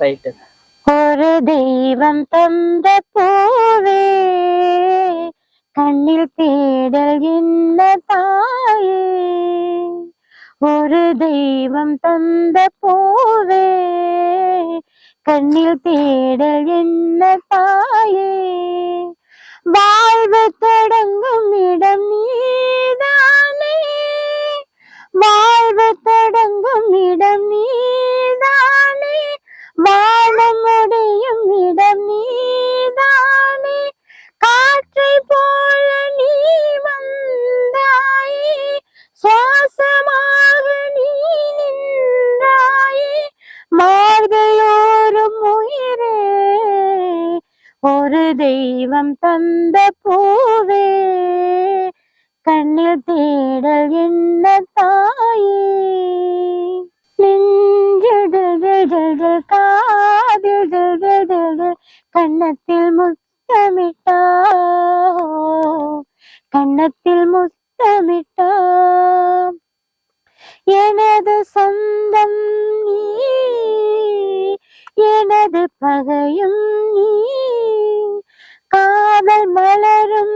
Right ஒரு தெய்வம் தந்த பூவே கண்ணில் தேடல் என்ன தாயே. ஒரு தெய்வம் தந்த பூவே கண்ணில் தேடல் என்ன தாய் ஒரு தெய்வம் தந்த பூவே கண்ணில் தேடல் என்ன தாயே? நெஞ்சில் காதில் கண்ணத்தில் தில் தில் தில் முத்தமிட்டா கன்னத்தில் முத்தமிட்டா எனது சொந்தம் நீ எனது பகையும் நீ காதல் மலரும்